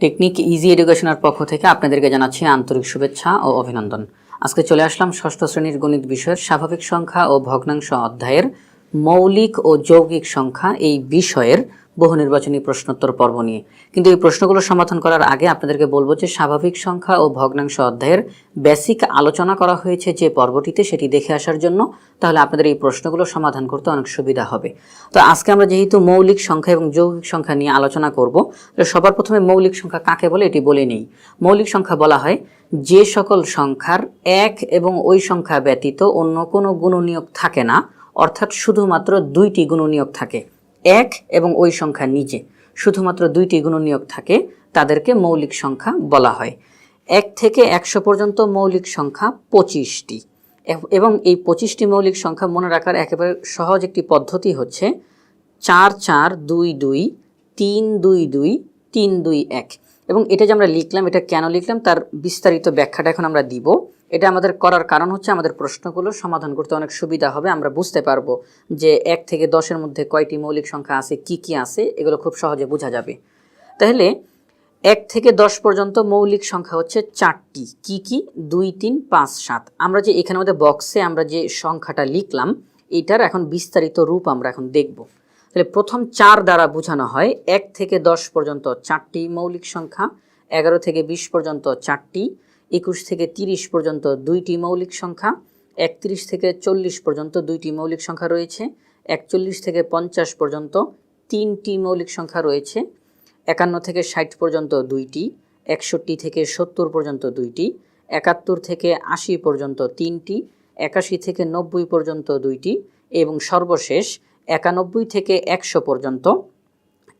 Technique easy এডুকেশনের পক্ষ থেকে আপনাদেরকে জানাচ্ছি আন্তরিক শুভেচ্ছা ও অভিনন্দন। আজকে চলে আসলাম ষষ্ঠ শ্রেণির গণিত বিষয়ের স্বাভাবিক সংখ্যা ও ভগ্নাংশ অধ্যায়ের মৌলিক ও যৌগিক সংখ্যা এই বিষয়ের বহু নির্বাচনী প্রশ্নোত্তর পর্ব নিয়ে। কিন্তু এই প্রশ্নগুলো সমাধান করার আগে আপনাদেরকে বলব যে স্বাভাবিক সংখ্যা ও ভগ্নাংশ অধ্যায়ের বেসিক আলোচনা করা হয়েছে যে পর্বটিতে সেটি দেখে আসার জন্য, তাহলে আপনাদের এই প্রশ্নগুলো সমাধান করতে অনেক সুবিধা হবে। তো আজকে আমরা যেহেতু মৌলিক সংখ্যা এবং যৌগিক সংখ্যা নিয়ে আলোচনা করব, তো সবার প্রথমে মৌলিক সংখ্যা কাকে বলে এটি বলে নেই। মৌলিক সংখ্যা বলা হয় যে সকল সংখ্যার এক এবং ওই সংখ্যা ব্যতীত অন্য কোনো গুণনীয়ক থাকে না, অর্থাৎ শুধুমাত্র দুইটি গুণনীয়ক থাকে। এক এবং ওই সংখ্যা নিচে। শুধুমাত্র দুইটি গুণনীয়ক থাকে, তাদেরকে মৌলিক সংখ্যা বলা হয়। এক থেকে একশো পর্যন্ত মৌলিক সংখ্যা পঁচিশটি। এবং এই পঁচিশটি মৌলিক সংখ্যা মনে রাখার একেবারে সহজ একটি পদ্ধতি হচ্ছে চার চার দুই দুই তিন দুই দুই তিন দুই এক। এবং এটা যে আমরা লিখলাম, এটা কেন লিখলাম, তার বিস্তারিত ব্যাখ্যাটা এখন আমরা দিব। এটা আমাদের করার কারণ হচ্ছে আমাদের প্রশ্নগুলো সমাধান করতে অনেক সুবিধা হবে। আমরা বুঝতে পারব যে এক থেকে দশের মধ্যে কয়টি মৌলিক সংখ্যা আছে, কি কি আছে, এগুলো খুব সহজে বোঝা যাবে। তাহলে এক থেকে দশ পর্যন্ত মৌলিক সংখ্যা হচ্ছে চারটি। কি কি? দুই, তিন, পাঁচ, সাত। আমরা যে এখানে মধ্যে বক্সে আমরা যে সংখ্যাটা লিখলাম, এটার এখন বিস্তারিত রূপ আমরা এখন দেখব। তাহলে প্রথম চার দ্বারা বোঝানো হয়, এক থেকে দশ পর্যন্ত চারটি মৌলিক সংখ্যা, এগারো থেকে বিশ পর্যন্ত চারটি একুশ থেকে তিরিশ পর্যন্ত দুইটি মৌলিক সংখ্যা, একত্রিশ থেকে চল্লিশ পর্যন্ত দুইটি মৌলিক সংখ্যা রয়েছে, একচল্লিশ থেকে পঞ্চাশ পর্যন্ত তিনটি মৌলিক সংখ্যা রয়েছে, একান্ন থেকে ষাট পর্যন্ত দুইটি, একষট্টি থেকে সত্তর পর্যন্ত দুইটি, একাত্তর থেকে আশি পর্যন্ত তিনটি, একাশি থেকে নব্বই পর্যন্ত দুইটি এবং সর্বশেষ একানব্বই থেকে একশো পর্যন্ত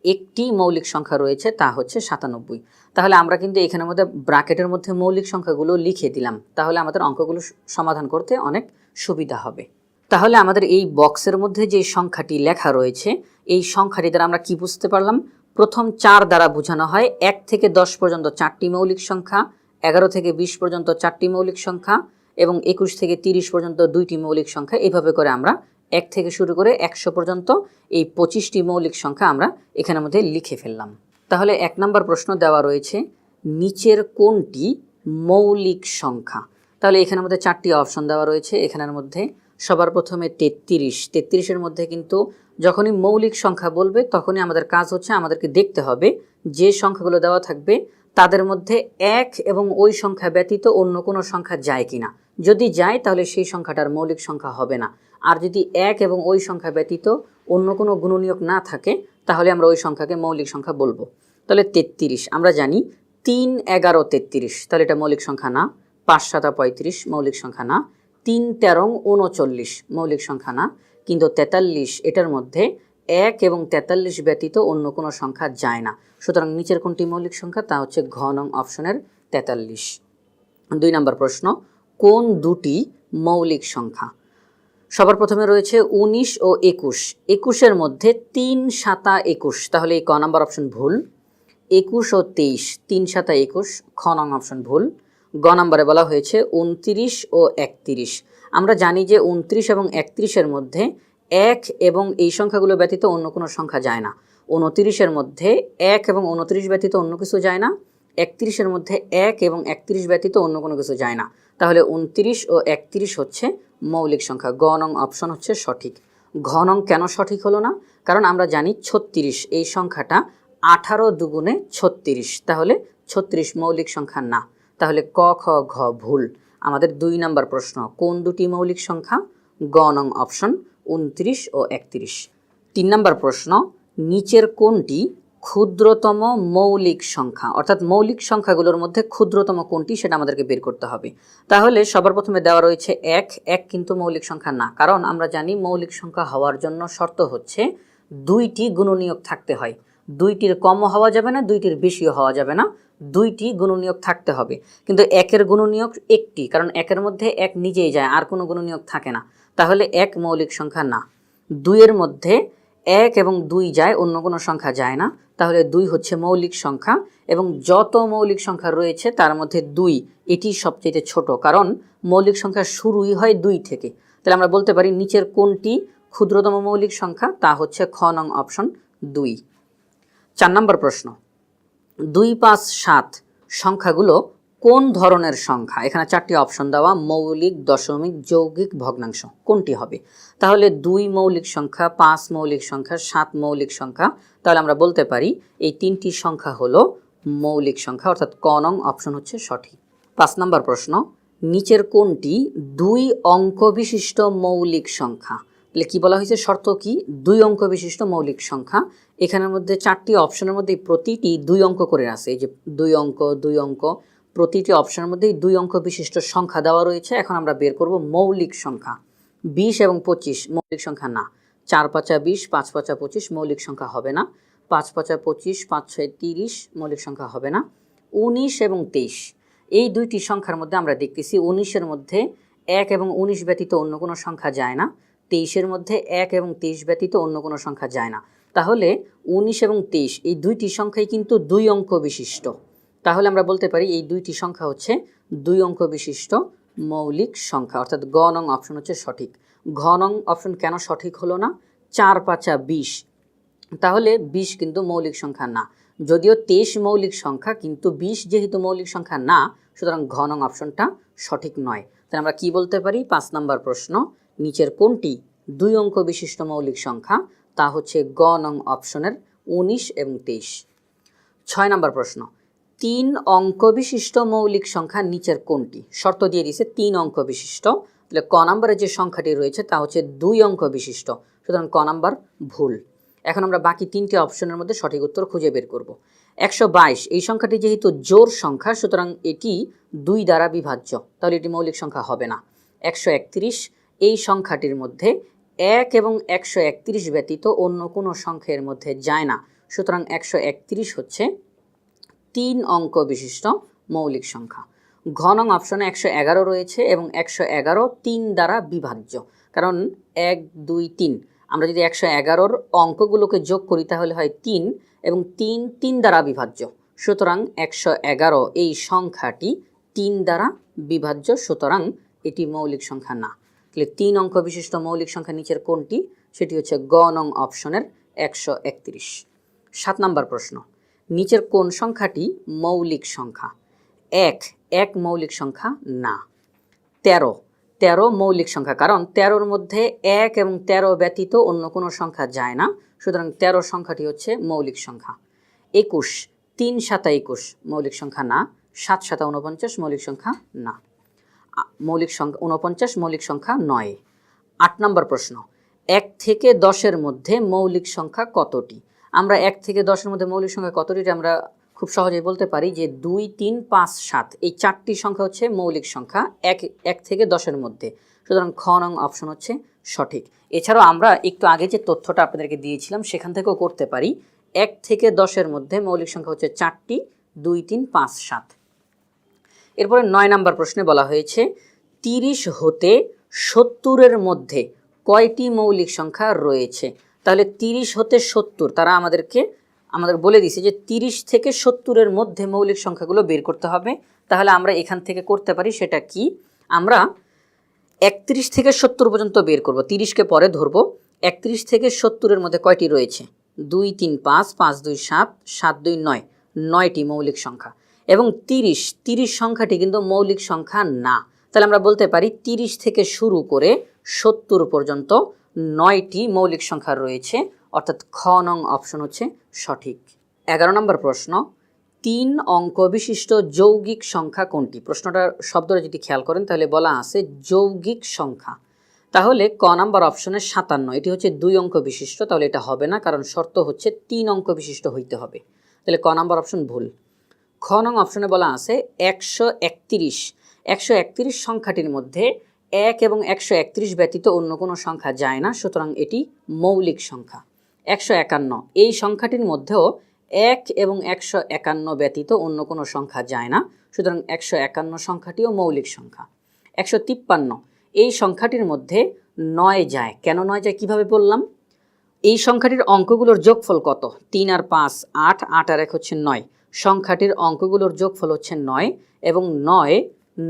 একটি মৌলিক সংখ্যা রয়েছে, তা হচ্ছে সাতানব্বই। তাহলে আমরা কিন্তু এখানের মধ্যে ব্রাকেটের মধ্যে মৌলিক সংখ্যাগুলো লিখে দিলাম। তাহলে আমাদের অঙ্কগুলো সমাধান করতে অনেক সুবিধা হবে। তাহলে আমাদের এই বক্সের মধ্যে যে সংখ্যাটি লেখা রয়েছে, এই সংখ্যাটি দ্বারা আমরা কি বুঝতে পারলাম? প্রথম চার দ্বারা বোঝানো হয়, এক থেকে দশ পর্যন্ত চারটি মৌলিক সংখ্যা, এগারো থেকে বিশ পর্যন্ত চারটি মৌলিক সংখ্যা এবং একুশ থেকে তিরিশ পর্যন্ত দুইটি মৌলিক সংখ্যা। এইভাবে করে আমরা এক থেকে শুরু করে একশো পর্যন্ত এই পঁচিশটি মৌলিক সংখ্যা আমরা এখানের মধ্যে লিখে ফেললাম। তাহলে এক নম্বর প্রশ্ন দেওয়া রয়েছে, নিচের কোনটি মৌলিক সংখ্যা? তাহলে এখানের মধ্যে চারটি অপশন দেওয়া রয়েছে। এখানের মধ্যে সবার প্রথমে তেত্রিশ। তেত্রিশের মধ্যে কিন্তু যখনই মৌলিক সংখ্যা বলবে, তখনই আমাদের কাজ হচ্ছে আমাদেরকে দেখতে হবে যে সংখ্যাগুলো দেওয়া থাকবে, তাদের মধ্যে এক এবং ওই সংখ্যা ব্যতীত অন্য কোনো সংখ্যা যায় কিনা। যদি যায়, তাহলে সেই সংখ্যাটার মৌলিক সংখ্যা হবে না। আর যদি এক এবং ওই সংখ্যা ব্যতীত অন্য কোনো গুণনীয়ক না থাকে, তাহলে আমরা ওই সংখ্যাকে মৌলিক সংখ্যা বলব। তাহলে তেত্রিশ, আমরা জানি তিন, এগারো, তেত্রিশ, তাহলে এটা মৌলিক সংখ্যা না। পাঁচ, সাতা পঁয়ত্রিশ, মৌলিক সংখ্যা না। তিন, তেরং, উনচল্লিশ, মৌলিক সংখ্যা না। কিন্তু তেতাল্লিশ, এটার মধ্যে এক এবং তেতাল্লিশ ব্যতীত অন্য কোনো সংখ্যা যায় না। সুতরাং নিচের কোনটি মৌলিক সংখ্যা? তা হচ্ছে ঘ নং অপশনের তেতাল্লিশ। দুই নম্বর প্রশ্ন, কোন দুটি মৌলিক সংখ্যা? সবার প্রথমে রয়েছে উনিশ ও একুশ। একুশের মধ্যে তিন সাতা একুশ। তাহলে এই ক নাম্বার অপশন ভুল। একুশ ও তেইশ, তিন সাতা একুশ, খ নং অপশন ভুল। গ নম্বরে বলা হয়েছে উনত্রিশ ও একত্রিশ। আমরা জানি যে উনত্রিশ এবং একত্রিশের মধ্যে এক এবং এই সংখ্যাগুলো ব্যতীত অন্য কোনো সংখ্যা যায় না। উনত্রিশের মধ্যে এক এবং উনত্রিশ ব্যতীত অন্য কিছু যায় না। একত্রিশের মধ্যে এক এবং একত্রিশ ব্যতীত অন্য কোনো কিছু যায় না। তাহলে উনত্রিশ ও একত্রিশ হচ্ছে মৌলিক সংখ্যা। গ নং অপশন হচ্ছে সঠিক। ঘ নং কেন সঠিক হলো না? কারণ আমরা জানি ছত্রিশ, এই সংখ্যাটা আঠারো দুগুণে ছত্রিশ। তাহলে ছত্রিশ মৌলিক সংখ্যা না। তাহলে ক, খ, ঘ, ভুল। আমাদের দুই নম্বর প্রশ্ন, কোন দুটি মৌলিক সংখ্যা? গ নং অপশন উনত্রিশ ও একত্রিশ। তিন নম্বর প্রশ্ন, নিচের কোনটি ক্ষুদ্রতম মৌলিক সংখ্যা, অর্থাৎ মৌলিক সংখ্যাগুলোর মধ্যে ক্ষুদ্রতম কোনটি সেটা আমাদেরকে বের করতে হবে। তাহলে সবার প্রথমে দেওয়া রয়েছে এক এক কিন্তু মৌলিক সংখ্যা না, কারণ আমরা জানি মৌলিক সংখ্যা হওয়ার জন্য শর্ত হচ্ছে দুইটি গুণনীয়ক থাকতে হয়। দুইটির কমও হওয়া যাবে না, দুইটির বেশিও হওয়া যাবে না, দুইটি গুণনীয়ক থাকতে হবে। কিন্তু একের গুণনীয়ক একটি, কারণ একের মধ্যে এক নিজেই যায়, আর কোনো গুণনীয়ক থাকে না। তাহলে এক মৌলিক সংখ্যা না। দুইয়ের মধ্যে এক এবং দুই যায়, অন্য কোনো সংখ্যা যায় না। তাহলে দুই হচ্ছে মৌলিক সংখ্যা এবং যত মৌলিক সংখ্যা রয়েছে তার মধ্যে দুই এটি সবচেয়ে ছোট। কারণ মৌলিক সংখ্যা শুরুই হয় দুই থেকে। তাহলে আমরা বলতে পারি নিচের কোনটি ক্ষুদ্রতম মৌলিক সংখ্যা, তা হচ্ছে খ নং অপশন দুই। চার নম্বর প্রশ্ন। দুই পাঁচ সাত সংখ্যাগুলো কোন ধরনের সংখ্যা? এখানে চারটি অপশন দেওয়া, মৌলিক, দশমিক, যৌগিক, ভগ্নাংশ। কোনটি হবে? তাহলে দুই মৌলিক সংখ্যা, পাঁচ মৌলিক সংখ্যা, সাত মৌলিক সংখ্যা। তাহলে আমরা বলতে পারি এই তিনটি সংখ্যা হলো মৌলিক সংখ্যা, অর্থাৎ ক নং অপশন হচ্ছে সঠিক। পাঁচ নম্বর প্রশ্ন, নিচের কোনটি দুই অঙ্ক বিশিষ্ট মৌলিক সংখ্যা? তাহলে কি বলা হয়েছে? শর্ত কি? দুই অঙ্ক বিশিষ্ট মৌলিক সংখ্যা। এখানের মধ্যে চারটি অপশনের মধ্যে প্রতিটি দুই অঙ্ক করে আছে। এই যে দুই অঙ্ক দুই অঙ্ক প্রতিটি অপশনের মধ্যেই দুই অঙ্ক বিশিষ্ট সংখ্যা দেওয়া রয়েছে। এখন আমরা বের করব মৌলিক সংখ্যা। বিশ এবং পঁচিশ, মৌলিক সংখ্যা না। চার পাঁচা বিশ, পাঁচ পাঁচা পঁচিশ, মৌলিক সংখ্যা হবে না। পাঁচ পাঁচা পঁচিশ, পাঁচ ছয় তিরিশ, মৌলিক সংখ্যা হবে না। উনিশ এবং তেইশ। এই দুইটি সংখ্যার মধ্যে আমরা দেখতেছি উনিশের মধ্যে এক এবং উনিশ ব্যতীত অন্য কোনো সংখ্যা যায় না। তেইশের মধ্যে এক এবং তেইশ ব্যতীত অন্য কোনো সংখ্যা যায় না। তাহলে উনিশ এবং তেইশ, এই দুইটি সংখ্যাই কিন্তু দুই অঙ্ক বিশিষ্ট। তাহলে আমরা বলতে পারি এই দুইটি সংখ্যা হচ্ছে দুই অঙ্ক বিশিষ্ট মৌলিক সংখ্যা, অর্থাৎ গ নং অপশন হচ্ছে সঠিক। ঘ নং অপশন কেন সঠিক হলো না? চার পাঁচা বিশ। তাহলে বিশ কিন্তু মৌলিক সংখ্যা না। যদিও তেইশ মৌলিক সংখ্যা, কিন্তু বিশ যেহেতু মৌলিক সংখ্যা না, সুতরাং ঘ নং অপশনটা সঠিক নয়। তাহলে আমরা কি বলতে পারি? পাঁচ নম্বর প্রশ্ন। নিচের কোনটি দুই অঙ্ক বিশিষ্ট মৌলিক সংখ্যা? তা হচ্ছে গ নং অপশনের উনিশ এবং তেইশ। ছয় নম্বর প্রশ্ন। তিন অঙ্ক বিশিষ্ট মৌলিক সংখ্যা নিচের কোনটি? শর্ত দিয়ে দিয়েছে তিন অঙ্ক বিশিষ্ট। তাহলে ক নম্বরে যে সংখ্যাটি রয়েছে তা হচ্ছে দুই অঙ্ক বিশিষ্ট। সুতরাং ক নাম্বার ভুল। এখন আমরা বাকি তিনটি অপশনের মধ্যে সঠিক উত্তর খুঁজে বের করব। একশো বাইশ, এই সংখ্যাটি যেহেতু জোর সংখ্যা, সুতরাং এটি দুই দ্বারা বিভাজ্য, তাহলে এটি মৌলিক সংখ্যা হবে না। একশো একত্রিশ, এই সংখ্যাটির মধ্যে এক এবং একশো একত্রিশ ব্যতীত অন্য কোনো সংখ্যের মধ্যে যায় না। সুতরাং একশো একত্রিশ হচ্ছে তিন অঙ্ক বিশিষ্ট মৌলিক সংখ্যা। ঘ নং অপশনে একশো এগারো রয়েছে এবং একশো এগারো তিন দ্বারা বিভাজ্য। কারণ এক, দুই, তিন। আমরা যদি একশো এগারোর অঙ্কগুলোকে যোগ করি তাহলে হয় তিন এবং তিন তিন দ্বারা বিভাজ্য। সুতরাং একশো এগারো এই সংখ্যাটি তিন দ্বারা বিভাজ্য, সুতরাং এটি মৌলিক সংখ্যা না। তাহলে তিন অঙ্ক বিশিষ্ট মৌলিক সংখ্যা নিচের কোনটি? সেটি হচ্ছে গ নং অপশনের একশো একত্রিশ। সাত নম্বর প্রশ্ন। নিচের কোন সংখ্যাটি মৌলিক সংখ্যা? এক এক মৌলিক সংখ্যা না। তেরো তেরো মৌলিক সংখ্যা, কারণ তেরোর মধ্যে এক এবং তেরো ব্যতীত অন্য কোনো সংখ্যা যায় না, সুতরাং তেরো সংখ্যাটি হচ্ছে মৌলিক সংখ্যা। একুশ, তিন সাতা একুশ মৌলিক সংখ্যা না, সাত সাতা উনপঞ্চাশ মৌলিক সংখ্যা না। মৌলিক সংখ্যা উনপঞ্চাশ মৌলিক সংখ্যা নয়। আট নম্বর প্রশ্ন, এক থেকে দশের মধ্যে মৌলিক সংখ্যা কতটি? আমরা এক থেকে দশের মধ্যে মৌলিক সংখ্যা কতটি আমরা খুব সহজেই বলতে পারি যে দুই, তিন, পাঁচ, সাত। এই চারটি সংখ্যা হচ্ছে মৌলিক সংখ্যা, এক এক থেকে দশের মধ্যে। সুতরাং খ নং অপশন হচ্ছে সঠিক। এছাড়াও আমরা একটু আগে যে তথ্যটা আপনাদেরকে দিয়েছিলাম, সেখান থেকেও করতে পারি, এক থেকে দশের মধ্যে মৌলিক সংখ্যা হচ্ছে চারটি, দুই, তিন, পাঁচ, সাত। এরপরে নয় নাম্বার প্রশ্নে বলা হয়েছে, তিরিশ হতে সত্তরের মধ্যে কয়টি মৌলিক সংখ্যা রয়েছে? তাহলে তিরিশ হতে সত্তর, তারা আমাদেরকে, আমাদের বলে দিছে যে তিরিশ থেকে সত্তরের মধ্যে মৌলিক সংখ্যাগুলো বের করতে হবে। তাহলে আমরা এখান থেকে করতে পারি সেটা কি? আমরা একত্রিশ থেকে সত্তর পর্যন্ত বের করব। তিরিশকে পরে ধরবো। একত্রিশ থেকে সত্তরের মধ্যে কয়টি রয়েছে? দুই, তিন, পাঁচ পাঁচ, দুই, সাত সাত, দুই, নয়, নয়টি মৌলিক সংখ্যা। এবং তিরিশ তিরিশ সংখ্যাটি কিন্তু মৌলিক সংখ্যা না। তাহলে আমরা বলতে পারি তিরিশ থেকে শুরু করে সত্তর পর্যন্ত নয়টি মৌলিক সংখ্যা রয়েছে, অর্থাৎ খ নং অপশন হচ্ছে সঠিক। এগারো নম্বর প্রশ্ন, তিন অঙ্ক বিশিষ্ট যৌগিক সংখ্যা কোনটি? প্রশ্নটার শব্দটা যদি খেয়াল করেন, তাহলে বলা আছে যৌগিক সংখ্যা। তাহলে ক নাম্বার অপশনে সাতান্ন, এটি হচ্ছে দুই অঙ্ক বিশিষ্ট, তাহলে এটা হবে না, কারণ শর্ত হচ্ছে তিন অঙ্ক বিশিষ্ট হইতে হবে। তাহলে ক নাম্বার অপশন ভুল। খ নং অপশনে বলা আছে একশো একত্রিশ একশো একত্রিশ সংখ্যাটির মধ্যে এক এবং একশো একত্রিশ ব্যতীত অন্য কোনো সংখ্যা যায় না, সুতরাং এটি মৌলিক সংখ্যা। একশো একান্ন, এই সংখ্যাটির মধ্যেও এক এবং একশো একান্ন ব্যতীত অন্য কোনো সংখ্যা যায় না, সুতরাং একশো একান্ন সংখ্যাটিও মৌলিক সংখ্যা। একশো তিপ্পান্ন, এই সংখ্যাটির মধ্যে নয় যায়। কেন নয় যায় কীভাবে বললাম? এই সংখ্যাটির অঙ্কগুলোর যোগফল কত? তিন আর পাঁচ, আট আট আর এক হচ্ছে নয়। সংখ্যাটির অঙ্কগুলোর যোগফল হচ্ছে নয় এবং নয়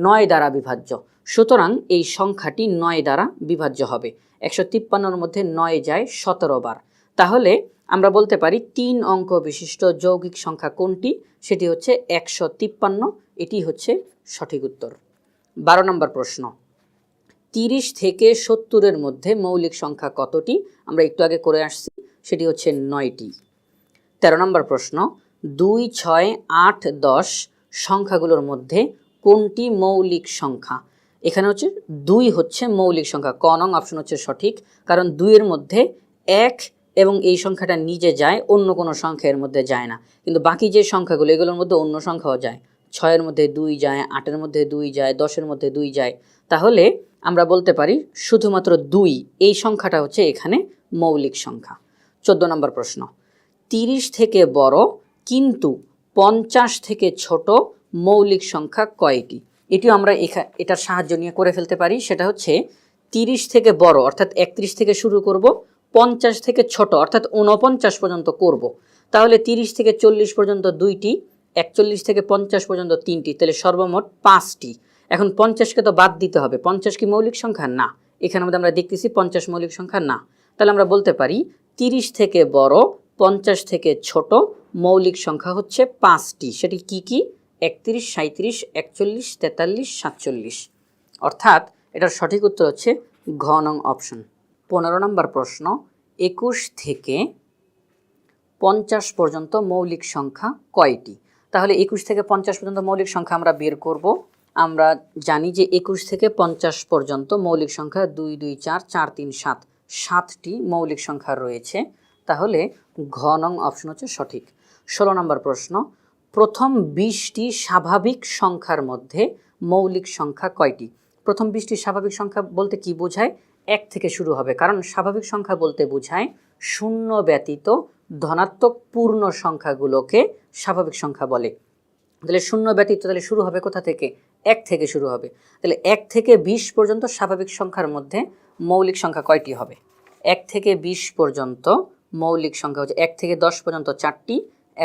নয় দ্বারা বিভাজ্য। সুতরাং এই সংখ্যাটি নয় দ্বারা বিভাজ্য হবে। একশো তিপ্পান্নর মধ্যে নয় যায় সতেরো বার। তাহলে আমরা বলতে পারি তিন অঙ্ক বিশিষ্ট যৌগিক সংখ্যা কোনটি? সেটি হচ্ছে একশো তিপ্পান্ন, এটি হচ্ছে সঠিক উত্তর। বারো নম্বর প্রশ্ন। তিরিশ থেকে সত্তরের মধ্যে মৌলিক সংখ্যা কতটি? আমরা একটু আগে করে আসছি, সেটি হচ্ছে নয়টি। তেরো নম্বর প্রশ্ন। দুই, ছয়, আট, দশ সংখ্যাগুলোর মধ্যে কোনটি মৌলিক সংখ্যা? এখানে হচ্ছে দুই হচ্ছে মৌলিক সংখ্যা, ক নং অপশন হচ্ছে সঠিক, কারণ দুইয়ের মধ্যে এক এবং এই সংখ্যাটা নিজে যায়, অন্য কোনো সংখ্যা এর মধ্যে যায় না। কিন্তু বাকি যে সংখ্যাগুলো, এগুলোর মধ্যে অন্য সংখ্যাও যায়। ছয়ের মধ্যে দুই যায়, আটের মধ্যে দুই যায়, দশের মধ্যে দুই যায়। তাহলে আমরা বলতে পারি শুধুমাত্র দুই, এই সংখ্যাটা হচ্ছে এখানে মৌলিক সংখ্যা। চোদ্দ নম্বর প্রশ্ন, তিরিশ থেকে বড় কিন্তু পঞ্চাশ থেকে ছোট মৌলিক সংখ্যা কয়টি এটিও আমরা এখা, এটার সাহায্য নিয়ে করে ফেলতে পারি। সেটা হচ্ছে তিরিশ থেকে বড়, অর্থাৎ একত্রিশ থেকে শুরু করব, পঞ্চাশ থেকে ছোট, অর্থাৎ ঊনপঞ্চাশ পর্যন্ত করব। তাহলে তিরিশ থেকে চল্লিশ পর্যন্ত দুইটি, একচল্লিশ থেকে পঞ্চাশ পর্যন্ত তিনটি, তাহলে সর্বমোট পাঁচটি। এখন পঞ্চাশকে তো বাদ দিতে হবে। পঞ্চাশ কি মৌলিক সংখ্যা? না। এখানে মধ্যে আমরা দেখতেছি পঞ্চাশ মৌলিক সংখ্যা না। তাহলে আমরা বলতে পারি তিরিশ থেকে বড়, পঞ্চাশ থেকে ছোট মৌলিক সংখ্যা হচ্ছে পাঁচটি। সেটি কি কি? একত্রিশ সাঁত্রিশ একচল্লিশ, তেতাল্লিশ, সাতচল্লিশ। অর্থাৎ এটার সঠিক উত্তর হচ্ছে ঘ নং অপশন। পনেরো নম্বর প্রশ্ন, একুশ থেকে পঞ্চাশ পর্যন্ত মৌলিক সংখ্যা কয়টি? তাহলে একুশ থেকে পঞ্চাশ পর্যন্ত মৌলিক সংখ্যা আমরা বের করব। আমরা জানি যে একুশ থেকে পঞ্চাশ পর্যন্ত মৌলিক সংখ্যা দুই দুই, চার চার, তিন, সাত, সাতটি মৌলিক সংখ্যা রয়েছে। তাহলে ঘ নং অপশন হচ্ছে সঠিক। ষোলো নম্বর প্রশ্ন প্রথম বিশটি স্বাভাবিক সংখ্যার মধ্যে মৌলিক সংখ্যা কয়টি? প্রথম বিশটি স্বাভাবিক সংখ্যা বলতে কি বোঝায়? এক থেকে শুরু হবে। কারণ স্বাভাবিক সংখ্যা বলতে বোঝায় শূন্য ব্যতীত ধনাত্মক পূর্ণ সংখ্যাগুলোকে স্বাভাবিক সংখ্যা বলে। তাহলে শূন্য ব্যতীত তাহলে শুরু হবে কোথা থেকে? এক থেকে শুরু হবে। তাহলে এক থেকে বিশ পর্যন্ত স্বাভাবিক সংখ্যার মধ্যে মৌলিক সংখ্যা কয়টি হবে? এক থেকে বিশ পর্যন্ত মৌলিক সংখ্যা হচ্ছে এক থেকে দশ পর্যন্ত চারটি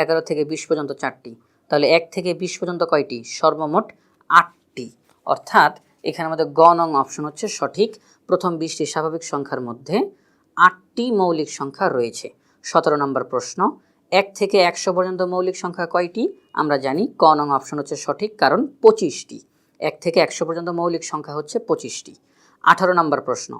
এগারো থেকে বিশ পর্যন্ত চারটি। তাহলে এক থেকে বিশ পর্যন্ত কয়টি? সর্বমোট আটটি। অর্থাৎ এখানে আমাদের গ নং অপশন হচ্ছে সঠিক। প্রথম বিশটি স্বাভাবিক সংখ্যার মধ্যে আটটি মৌলিক সংখ্যা রয়েছে। সতেরো নম্বর প্রশ্ন, এক থেকে একশো পর্যন্ত মৌলিক সংখ্যা কয়টি? আমরা জানি ক নং অপশন হচ্ছে সঠিক, কারণ পঁচিশটি। এক থেকে একশো পর্যন্ত মৌলিক সংখ্যা হচ্ছে পঁচিশটি। আঠারো নম্বর প্রশ্ন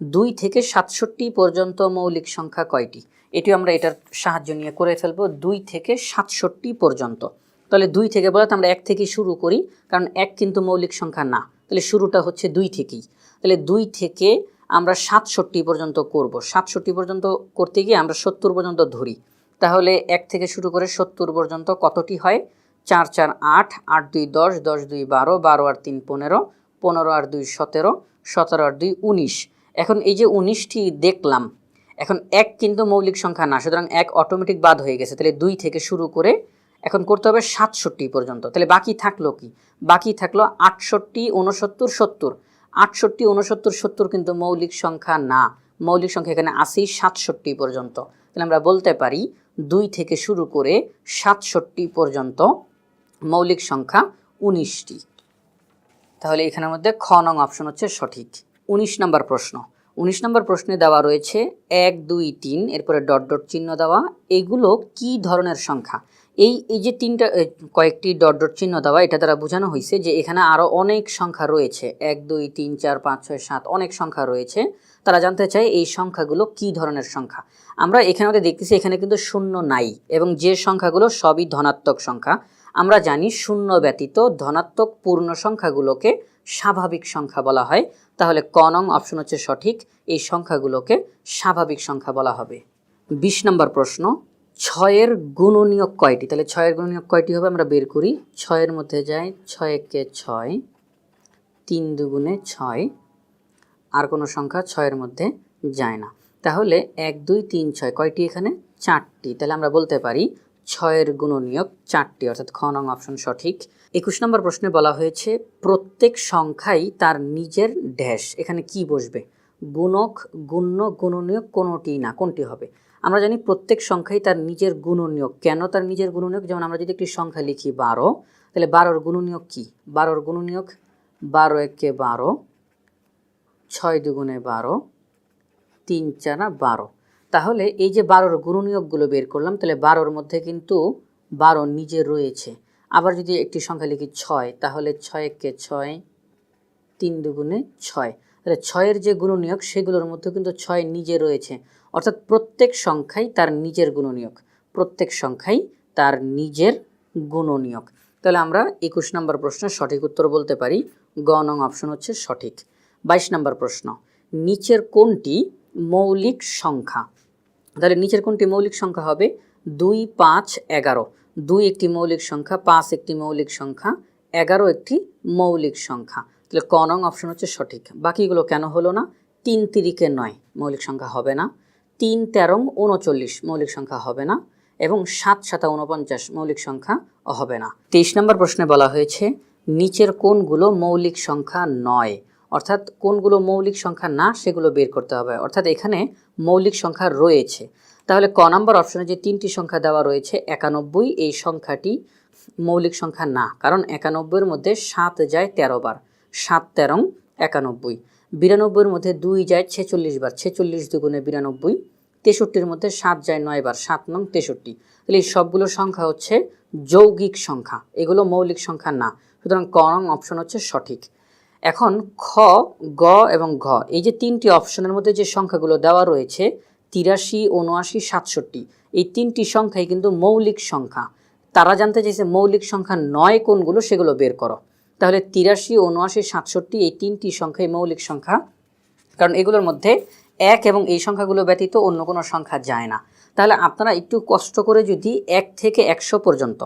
দুই থেকে সাতষট্টি পর্যন্ত মৌলিক সংখ্যা কয়টি? এটিও আমরা এটার সাহায্য নিয়ে করে ফেলব, দুই থেকে সাতষট্টি পর্যন্ত। তাহলে দুই থেকে বলতে আমরা এক থেকে শুরু করি, কারণ এক কিন্তু মৌলিক সংখ্যা না। তাহলে শুরুটা হচ্ছে দুই থেকেই। তাহলে দুই থেকে আমরা সাতষট্টি পর্যন্ত করব। সাতষট্টি পর্যন্ত করতে গিয়ে আমরা সত্তর পর্যন্ত ধরি। তাহলে এক থেকে শুরু করে সত্তর পর্যন্ত কতটি হয়? চার চার, আট আট, দুই, দশ দশ, দুই, বারো বারো আর তিন, পনেরো পনেরো আর দুই, সতেরো সতেরো আর দুই, উনিশ। এখন এই যে উনিশটি দেখলাম, এখন এক কিন্তু মৌলিক সংখ্যা না, সুতরাং এক অটোমেটিক বাদ হয়ে গেছে, তাহলে দুই থেকে শুরু করে এখন করতে হবে সাতষট্টি পর্যন্ত, তাহলে বাকি থাকল কি? বাকি থাকল আটষট্টি উনসত্তর সত্তর, আটষট্টি উনসত্তর সত্তর কিন্তু মৌলিক সংখ্যা না, মৌলিক সংখ্যা এখানে আসি সাতষট্টি পর্যন্ত, তাহলে আমরা বলতে পারি দুই থেকে শুরু করে সাতষট্টি পর্যন্ত মৌলিক সংখ্যা উনিশটি, তাহলে এখানের মধ্যে খ নং অপশন হচ্ছে সঠিক। উনিশ নম্বর প্রশ্ন। উনিশ নম্বর প্রশ্নে দেওয়া রয়েছে এক, দুই, তিন, এরপরে ডট ডট চিহ্ন দেওয়া। এগুলো কি ধরনের সংখ্যা? এই এই যে তিনটা কয়েকটি ডট ডট চিহ্ন দেওয়া, এটা দ্বারা বোঝানো হয়েছে যে এখানে আরও অনেক সংখ্যা রয়েছে। এক, দুই, তিন, চার, পাঁচ, ছয়, সাত, অনেক সংখ্যা রয়েছে। তারা জানতে চায় এই সংখ্যাগুলো কি ধরনের সংখ্যা? আমরা এখানে মধ্যে দেখতেছি এখানে কিন্তু শূন্য নাই এবং যে সংখ্যাগুলো সবই ধনাত্মক সংখ্যা। আমরা জানি শূন্য ব্যতীত ধনাত্মক পূর্ণ সংখ্যাগুলোকে স্বাভাবিক সংখ্যা বলা হয়, তাহলে ক নং অপশন হচ্ছে সঠিক, এই সংখ্যাগুলোকে স্বাভাবিক সংখ্যা বলা হবে। বিশ নম্বর প্রশ্ন, ছয়ের গুণনীয়ক কয়টি? তাহলে ছয়ের গুণনীয়ক কয়টি হবে? আমরা বের করি, ছয়ের মধ্যে যায় ছয় একে ছয়, তিন দুগুণে ছয়, আর কোনো সংখ্যা ছয়ের মধ্যে যায় না। তাহলে এক, দুই, তিন, ছয়, কয়টি এখানে? চারটি। তাহলে আমরা বলতে পারি ছয়ের গুণনীয়ক চারটি, অর্থাৎ খ নং অপশন সঠিক। একুশ নম্বর প্রশ্নে বলা হয়েছে, প্রত্যেক সংখ্যাই তার নিজের ড্যাশ। এখানে কি বসবে? গুণক, গুণ্য, গুণনীয়ক কোনোটি না, কোনটি হবে? আমরা জানি প্রত্যেক সংখ্যাই তার নিজের গুণনীয়ক। কেন তার নিজের গুণনীয়ক? যেমন আমরা যদি একটি সংখ্যা লিখি বারো, তাহলে বারোর গুণনীয়ক কি? বারোর গুণনীয়ক বারো একে বারো, ছয় দুগুণে বারো, তিন চারা বারো। তাহলে এই যে বারোর গুণনীয়কগুলো বের করলাম, তাহলে বারোর মধ্যে কিন্তু বারো নিজে রয়েছে। আবার যদি একটি সংখ্যা লিখি ছয়, তাহলে ছয়কে ছয়, তিন দুগুণে ছয়। তাহলে ছয়ের যে গুণনীয়ক সেগুলোর মধ্যে কিন্তু ছয় নিজে রয়েছে। অর্থাৎ প্রত্যেক সংখ্যাই তার নিজের গুণনীয়ক প্রত্যেক সংখ্যাই তার নিজের গুণনীয়ক তাহলে আমরা একুশ নম্বর প্রশ্নের সঠিক উত্তর বলতে পারি। গ নং অপশন হচ্ছে সঠিক। বাইশ নম্বর প্রশ্ন, নিচের কোনটি মৌলিক সংখ্যা? তাহলে নিচের কোনটি মৌলিক সংখ্যা হবে? দুই, পাঁচ, এগারো। দুই একটি মৌলিক সংখ্যা, পাঁচ একটি মৌলিক সংখ্যা, এগারো একটি মৌলিক সংখ্যা। তাহলে ক নং অপশন হচ্ছে সঠিক। বাকিগুলো কেন হলো না? তিন তিরিকে নয়, মৌলিক সংখ্যা হবে না। তিন তেরো উনচল্লিশ, মৌলিক সংখ্যা হবে না। এবং সাত সাতা উনপঞ্চাশ, মৌলিক সংখ্যা হবে না। তেইশ নম্বর প্রশ্নে বলা হয়েছে, নিচের কোনগুলো মৌলিক সংখ্যা নয়? অর্থাৎ কোনগুলো মৌলিক সংখ্যা না, সেগুলো বের করতে হবে। অর্থাৎ এখানে মৌলিক সংখ্যা রয়েছে। তাহলে ক নম্বর অপশনে যে তিনটি সংখ্যা দেওয়া রয়েছে, একানব্বই, এই সংখ্যাটি মৌলিক সংখ্যা না, কারণ একানব্বইয়ের মধ্যে সাত যায় তেরো বার। সাত তেরং, একানব্বই। বিরানব্বইয়ের মধ্যে দুই যায় ছেচল্লিশ বার। ছেচল্লিশ দুগুণে বিরানব্বই, তেষট্টির মধ্যে সাত যায় নয় বার। সাত নং তেষট্টি। তাহলে এই সবগুলো সংখ্যা হচ্ছে যৌগিক সংখ্যা। এগুলো মৌলিক সংখ্যা না। সুতরাং ক নং অপশন হচ্ছে সঠিক। এখন খ, গ এবং ঘ। এই যে তিনটি অপশনের মধ্যে যে সংখ্যাগুলো দেওয়া রয়েছে, তিরাশি, উনআশি, সাতষট্টি, এই তিনটি সংখ্যাই কিন্তু মৌলিক সংখ্যা। তারা জানতে চাইছে মৌলিক সংখ্যা নয় কোনগুলো, সেগুলো বের করো। তাহলে তিরাশি, উনআশি, সাতষট্টি এই তিনটি সংখ্যাই মৌলিক সংখ্যা। কারণ এগুলোর মধ্যে এক এবং এই সংখ্যাগুলো ব্যতীত অন্য কোনো সংখ্যা যায় না। তাহলে আপনারা একটু কষ্ট করে যদি এক থেকে একশো পর্যন্ত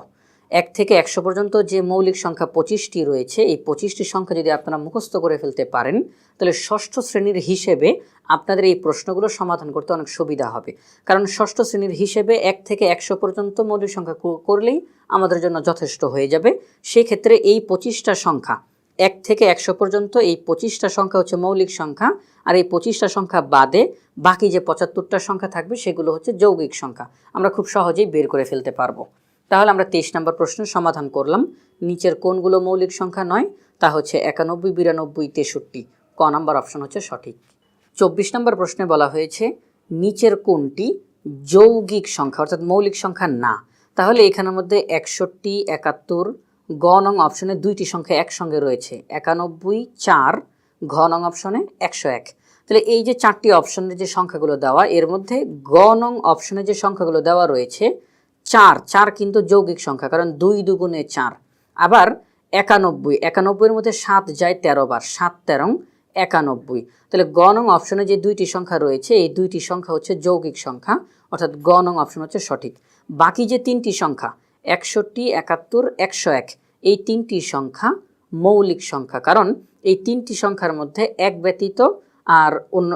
এক থেকে একশো পর্যন্ত যে মৌলিক সংখ্যা পঁচিশটি রয়েছে, এই পঁচিশটি সংখ্যা যদি আপনারা মুখস্থ করে ফেলতে পারেন, তাহলে ষষ্ঠ শ্রেণির হিসেবে আপনাদের এই প্রশ্নগুলো সমাধান করতে অনেক সুবিধা হবে। কারণ ষষ্ঠ শ্রেণির হিসেবে এক থেকে একশো পর্যন্ত মৌলিক সংখ্যা করলেই আমাদের জন্য যথেষ্ট হয়ে যাবে। সেক্ষেত্রে এই পঁচিশটা সংখ্যা, এক থেকে একশো পর্যন্ত এই পঁচিশটা সংখ্যা হচ্ছে মৌলিক সংখ্যা, আর এই পঁচিশটা সংখ্যা বাদে বাকি যে পঁচাত্তরটা সংখ্যা থাকবে, সেগুলো হচ্ছে যৌগিক সংখ্যা। আমরা খুব সহজেই বের করে ফেলতে পারব। তাহলে আমরা তেইশ নম্বর প্রশ্নের সমাধান করলাম। নিচের কোনগুলো মৌলিক সংখ্যা নয়? তা হচ্ছে একানব্বই, বিরানব্বই, তেষট্টি। ক নাম্বার অপশন হচ্ছে সঠিক। চব্বিশ নম্বর প্রশ্নে বলা হয়েছে, নিচের কোনটি যৌগিক সংখ্যা, অর্থাৎ মৌলিক সংখ্যা না? তাহলে এখানের মধ্যে একষট্টি, একাত্তর, গ নং অপশনে দুইটি সংখ্যা একসঙ্গে রয়েছে। একানব্বই, চার, ঘ নং অপশনে একশো এক। তাহলে এই যে চারটি অপশনের যে সংখ্যাগুলো দেওয়া, এর মধ্যে গ নং অপশনে যে সংখ্যাগুলো দেওয়া রয়েছে চার চার কিন্তু যৌগিক সংখ্যা, কারণ দুই দুগুণে চার। আবার একানব্বই, একানব্বইয়ের মধ্যে সাত যায় তেরো বার, সাত তেরং একানব্বই। তাহলে গ নং অপশনে যে দুইটি সংখ্যা রয়েছে, এই দুইটি সংখ্যা হচ্ছে যৌগিক সংখ্যা, অর্থাৎ গ নং অপশন হচ্ছে সঠিক। বাকি যে তিনটি সংখ্যা, একষট্টি, একাত্তর, একশো এক, এই তিনটি সংখ্যা মৌলিক সংখ্যা, কারণ এই তিনটি সংখ্যার মধ্যে এক ব্যতীত আর অন্য,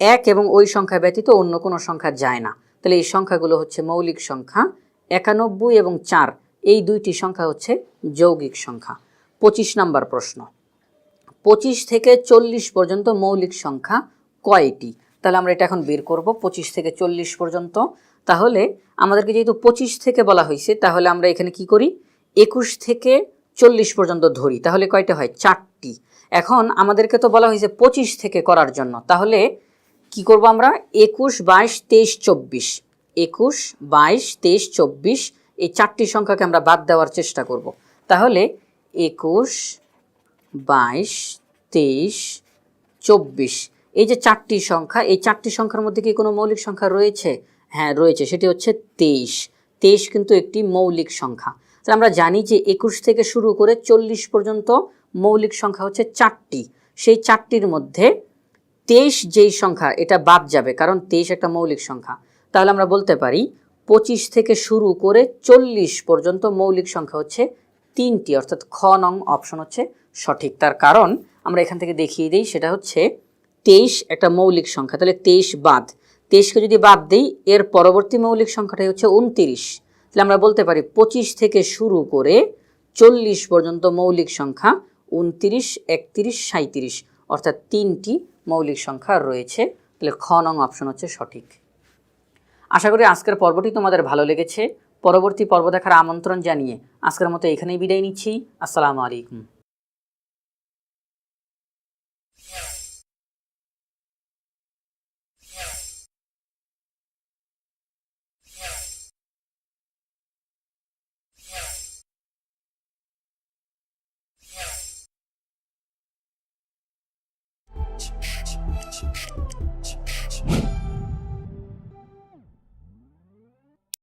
এক এবং ওই সংখ্যা ব্যতীত অন্য কোনো সংখ্যা যায় না। তাহলে এই সংখ্যাগুলো হচ্ছে মৌলিক সংখ্যা একানব্বই এবং চার, এই দুইটি সংখ্যা হচ্ছে যৌগিক সংখ্যা। পঁচিশ নাম্বার প্রশ্ন। পঁচিশ থেকে চল্লিশ পর্যন্ত মৌলিক সংখ্যা কয়টি? তাহলে আমরা এটা এখন বের করব, পঁচিশ থেকে চল্লিশ পর্যন্ত। তাহলে আমাদেরকে যেহেতু পঁচিশ থেকে বলা হয়েছে, তাহলে আমরা এখানে কি করি? একুশ থেকে চল্লিশ পর্যন্ত ধরি, তাহলে কয়টা হয়? চারটি। এখন আমাদেরকে তো বলা হয়েছে পঁচিশ থেকে করার জন্য, তাহলে কি করব আমরা? একুশ বাইশ তেইশ চব্বিশ। একুশ, বাইশ, তেইশ, চব্বিশ, এই চারটি সংখ্যাকে আমরা বাদ দেওয়ার চেষ্টা করব। তাহলে একুশ, বাইশ, তেইশ, চব্বিশ, এই যে চারটি সংখ্যা, এই চারটি সংখ্যার মধ্যে কি কোনো মৌলিক সংখ্যা রয়েছে? হ্যাঁ রয়েছে, সেটি হচ্ছে তেইশ। তেইশ কিন্তু একটি মৌলিক সংখ্যা। তাহলে আমরা জানি যে একুশ থেকে শুরু করে চল্লিশ পর্যন্ত মৌলিক সংখ্যা হচ্ছে চারটি। সেই চারটির মধ্যে তেইশ যেই সংখ্যা, এটা বাদ যাবে, কারণ তেইশ একটা মৌলিক সংখ্যা। তাহলে আমরা বলতে পারি পঁচিশ থেকে শুরু করে চল্লিশ পর্যন্ত মৌলিক সংখ্যা হচ্ছে তিনটি, অর্থাৎ খ নং অপশন হচ্ছে সঠিক। তার কারণ আমরা এখান থেকে দেখিয়ে দিই, সেটা হচ্ছে তেইশ একটা মৌলিক সংখ্যা, তাহলে তেইশ বাদ। তেইশকে যদি বাদ দিই, এর পরবর্তী মৌলিক সংখ্যাটাই হচ্ছে উনতিরিশ। তাহলে আমরা বলতে পারি পঁচিশ থেকে শুরু করে চল্লিশ পর্যন্ত মৌলিক সংখ্যা উনতিরিশ, একত্রিশ সাঁত্রিশ অর্থাৎ তিনটি মৌলিক সংখ্যা রয়েছে। তাহলে খ নং অপশন হচ্ছে সঠিক। আশা করি আজকের পর্বটি তোমাদের ভালো লেগেছে। পরবর্তী পর্ব দেখার আমন্ত্রণ জানিয়ে আজকের মতো এখানেই বিদায় নিচ্ছি। আসসালামু আলাইকুম।